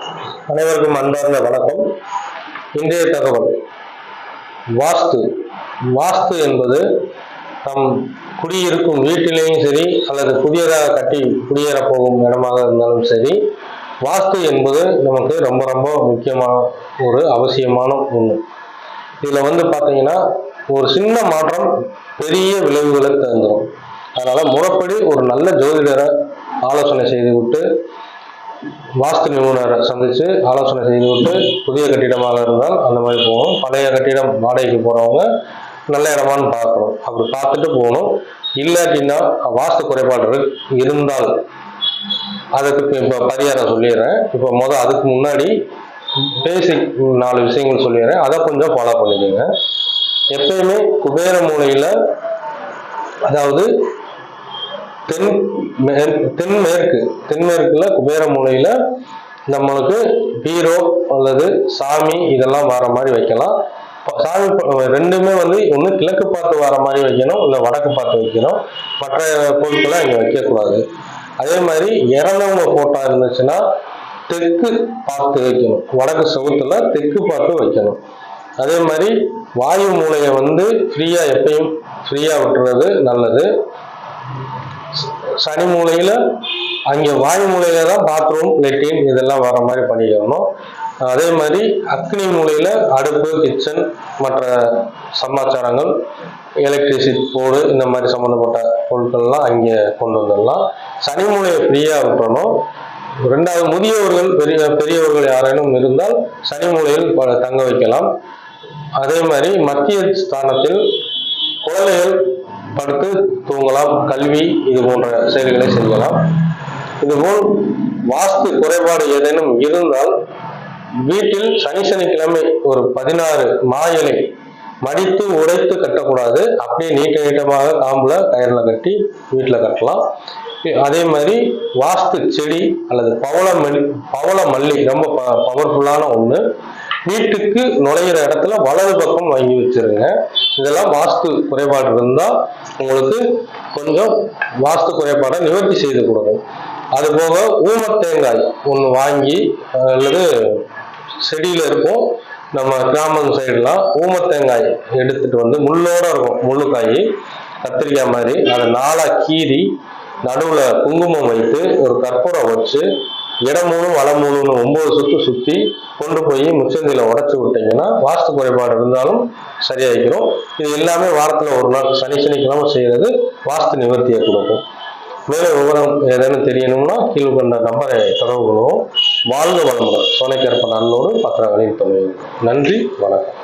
அனைவருக்கும் அன்பார்ந்த வணக்கம். இன்றைய தகவல். வாஸ்து. வாஸ்து என்பது நம் குடியிருக்கும் வீட்டிலேயும் சரி அல்லது புதியதாக கட்டி குடியேற போகும் இடமாக இருந்தாலும் சரி வாஸ்து என்பது நமக்கு ரொம்ப ரொம்ப முக்கியமான ஒரு அவசியமான ஒன்று இதில் வந்து பார்த்தீங்கன்னா ஒரு சின்ன மாற்றம் பெரிய விளைவுகளை தந்துடும் அதனால் முறைப்படி ஒரு நல்ல ஜோதிடரை ஆலோசனை செய்து விட்டு வாஸ்து நிபுணரை சந்தித்து ஆலோசனை செய்து விட்டு புதிய கட்டிடமாக இருந்தால் அந்த மாதிரி போகணும். பழைய கட்டிடம் வாடகைக்கு போகிறவங்க நல்ல இடமான்னு பார்க்கணும். அப்படி பார்த்துட்டு போகணும். இல்லாட்டின்னா வாஸ்து குறைபாடு இருந்தால் அதுக்கு இப்போ இப்போ பரிகாரம் சொல்லிடுறேன். இப்போ முதல் அதுக்கு முன்னாடி பேசிக் நாலு விஷயங்கள் சொல்லிடுறேன். அதை கொஞ்சம் ஃபாலோ பண்ணிக்கோங்க. எப்பயுமே குபேர மூலையில் அதாவது தென் மே- தென்மேற்கு தென்மேற்குல குபேர மூலையில நம்மளுக்கு பீரோ அல்லது சாமி இதெல்லாம் வர மாதிரி வைக்கலாம். சாமி ரெண்டுமே வந்து ஒன்று கிழக்கு பார்த்து வர மாதிரி வைக்கணும் இல்லை வடக்கு பார்த்து வைக்கணும். மற்ற பொருட்களை இங்கே வைக்கக்கூடாது. அதே மாதிரி இறந்தவங்க போட்டோ இருந்துச்சுன்னா தெற்கு பார்த்து வைக்கணும். வடக்கு செவுத்துல தெற்கு பார்த்து வைக்கணும். அதே மாதிரி வாயு மூலையை வந்து ஃப்ரீயா எப்பயும் ஃப்ரீயா விட்டுறது நல்லது. சனி மூலையில அங்கே வாயு மூலையில தான் பாத்ரூம் லெட்டின் இதெல்லாம் வர மாதிரி பண்ணிக்கணும் அதே மாதிரி அக்னி மூலையில அடுப்பு கிச்சன் மற்ற சமாச்சாரங்கள் எலக்ட்ரிசிட்டி போர்டு இந்த மாதிரி சம்மந்தப்பட்ட பொருட்கள்லாம் அங்கே கொண்டு வந்துடலாம். சனி மூலையை ஃப்ரீயாக விட்டுறணும். ரெண்டாவது முதியவர்கள் பெரிய பெரியவர்கள் யாரேனும் இருந்தால் சனி மூலையில் தங்க வைக்கலாம். அதே மாதிரி மத்திய ஸ்தானத்தில் குழந்தைகள் படுத்து தூங்கலாம் கல்வி இது போன்ற செயல்களை செய்யலாம். இதுபோல் வாஸ்து குறைபாடு ஏதேனும் இருந்தால் வீட்டில் சனி சனிக்கிழமை ஒரு பதினாறு மாயலை மடித்து உடைத்து கட்டக்கூடாது. அப்படியே நீட்ட நீட்டமாக காம்புல கயிறில் கட்டி வீட்டில் கட்டலாம். அதே மாதிரி வாஸ்து செடி அல்லது பவள மல்லி பவள மல்லி ரொம்ப பவர்ஃபுல்லான ஒன்று வீட்டுக்கு நுழையிற இடத்துல வலது பக்கம் வாங்கி வச்சிருங்க. இதெல்லாம் வாஸ்து குறைபாடு இருந்தால் உங்களுக்கு கொஞ்சம் வாஸ்து குறைபாடை நிவர்த்தி செய்து கொடுக்கும். அது போக ஊமத்தேங்காய் ஒன்று வாங்கி அல்லது செடியில் இருக்கும் நம்ம கிராமம் சைடுலாம் ஊமத்தேங்காய் எடுத்துட்டு வந்து முள்ளோட இருக்கும் முள்ளுக்காய் கத்திரிக்காய் மாதிரி. அதை நாளாக கீறி நடுவில் குங்குமம் வைத்து ஒரு கற்பூரம் வச்சு இடம் மூணு ஒன்பது சுத்து சுற்றி கொண்டு போய் முச்சந்தியில் உடச்சி விட்டீங்கன்னா வாஸ்து குறைபாடு இருந்தாலும் சரியாயிக்கிறோம். இது எல்லாமே வாரத்தில் ஒரு நாள் சனி சனிக்கிழமை செய்கிறது வாஸ்து நிவர்த்தியை கொடுக்கும். மேலும் விவரம் ஏதேனும் தெரியணும்னா கீழ் கொண்ட நம்பரை தொடர்பு கொள்வோம். வாழ்க வளமுடன். சோனைக்கற்ப நல்லோடு பத்திரங்களின் தொழில் நன்றி வணக்கம்.